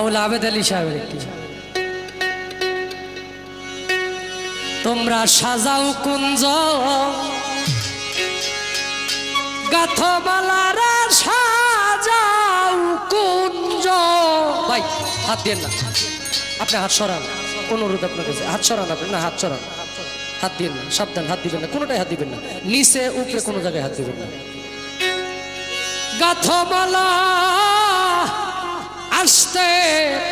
বাউল আবেদ আলী সাহেবের একটি তোমরা সাজাও কুঞ্জ, গাথমালারা সাজাও কুঞ্জ। ভাই, হাত দিয়ে না। আপনি হাত সরান। অনুরোধ আপনার কাছে। হাত সরান আপনি। না, হাত সরান। হাত দিয়ে না। সাবধান, হাত দিবেন না। কোনোটাই হাত দিবেন না। নিচে, উপরে কোনো জায়গায় হাত দিবেন না। গাথমালা আসতে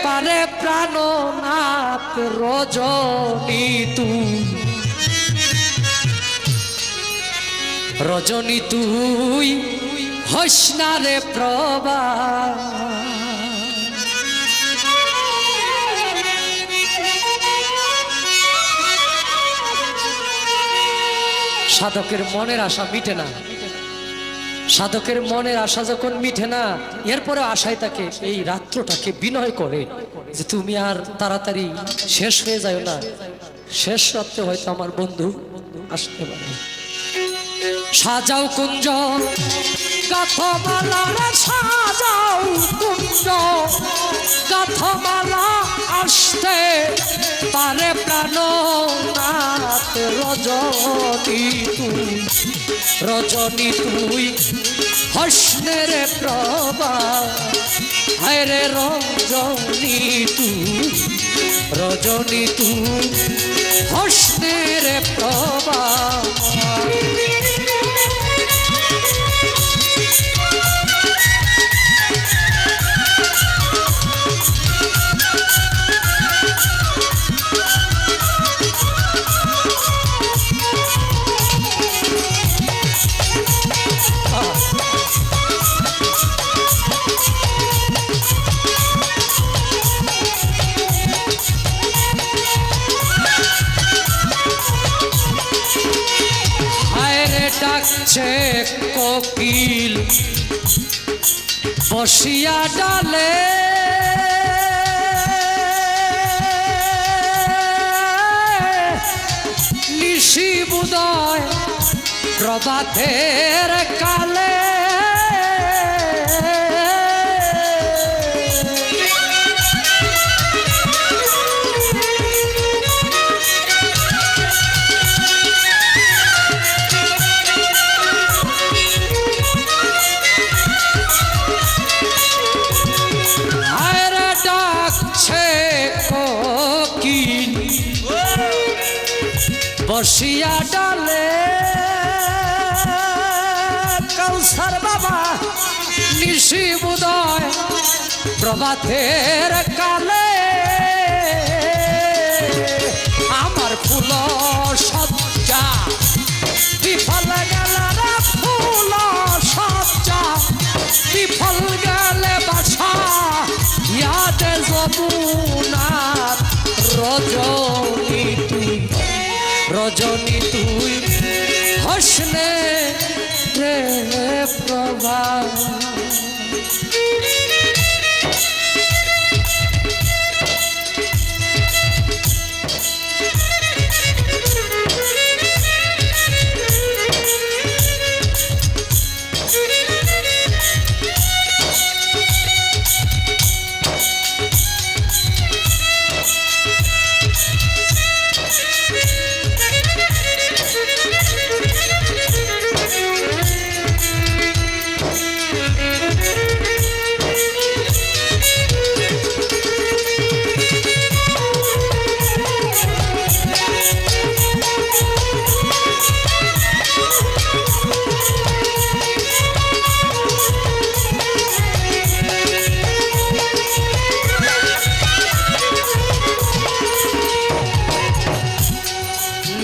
পারে প্রাণনাথ রজনী তুই রজনী তুই হসনারে প্রভা। সাধকের মনের আশা মিটে না। সাধকের মনের আশা যখন মিঠে না, এরপরে আশায় তাকে, এই রাত্রটাকে বিনয় করে যে তুমি আর তাড়াতাড়ি শেষ হয়ে যায় না। শেষ রাত্রে হয়তো আমার বন্ধু আসতে পারে। সাজাও কুঞ্জ গাথমালা সাজাও কুঞ্জ গাথমালা আসতে পারে প্রাণ রজনী। তুই রজনী তুই হস্নের প্রবা হরে রজনী তুই রজনী তুই হস্নের প্রভা। ডাকছে কোকিল বসিয়া ডালে নিশি বুদয় প্রভাতের কালে কৌসার বাবা, নিশি উদয় প্রভাতের কালে। আমার ফুল সজ্জা, বিফল গেল ফুল সজ্জা, বিফল গেলে বাসা, ইয়াদে যমুনার রজনী তুই রজনী তুই হসনে রে প্রভা।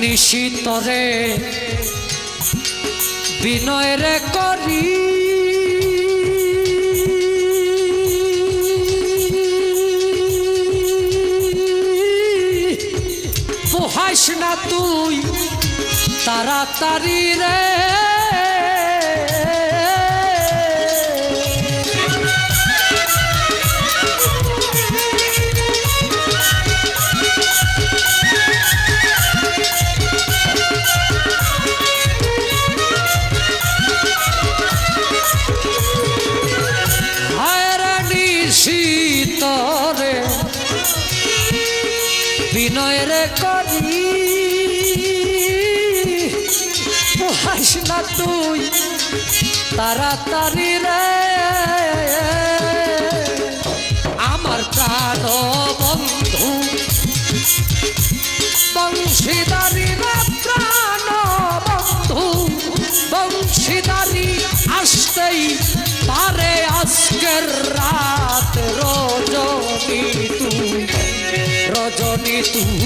নিশিতরে বিনয় রে করি। পোহাইস না তুই তাড়াতাড়ি রে। না তুই? তাড়াতাড়ি রে। আমার প্রাণ বন্ধু, বংশীদারি রে প্রাণ বন্ধু, বংশীদারি আসতেই পারে আজকের রাত, রজনী তুই রজনী তুই।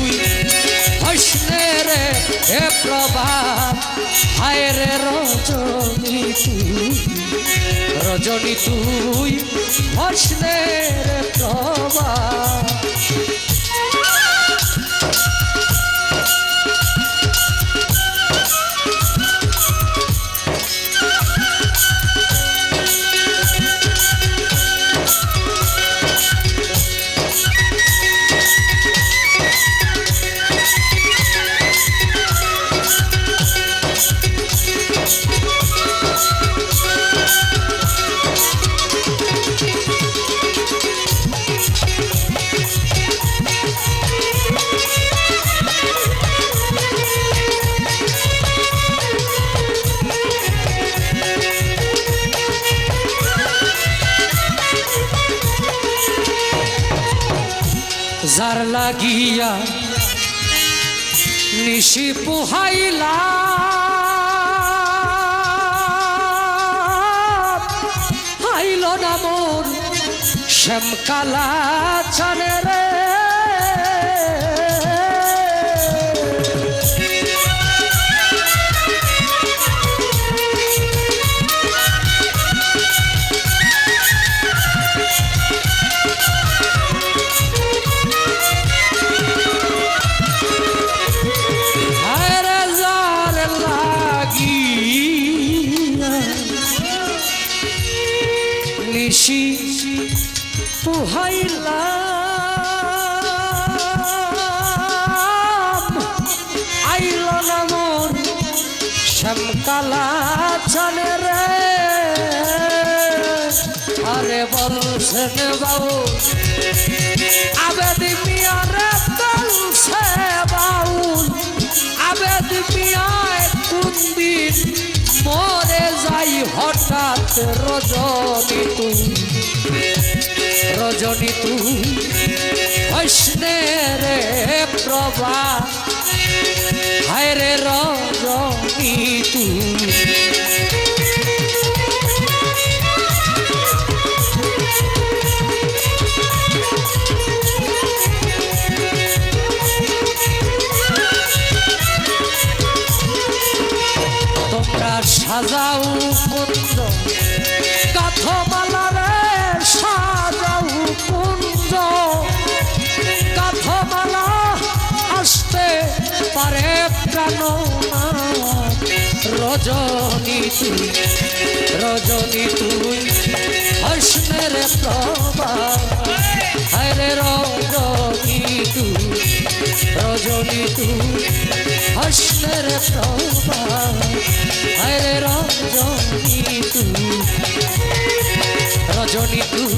রজনী তুই হসনে রে যার লাগিয়া নিশি পুহাইলা। হাইল না মন শ্যামকালা চানে নিশি পুহাইলা আইল না শ্যামকালা রে। আরে বলছেন বাবু হঠাৎ রজনী তুই রজনী তুই বৈষ্ণে রে প্রভা সাজাও কুঞ্জ। কাঠমালা রে সাজাও কুঞ্জ। কাঠমালা আসতে পারে প্রাণ রজনী তুই রজনী তুই হসনের প্রভা হরে রজনী তুই রজনী তুই। হসনের প্রভা রজনী তুই রজনী তুই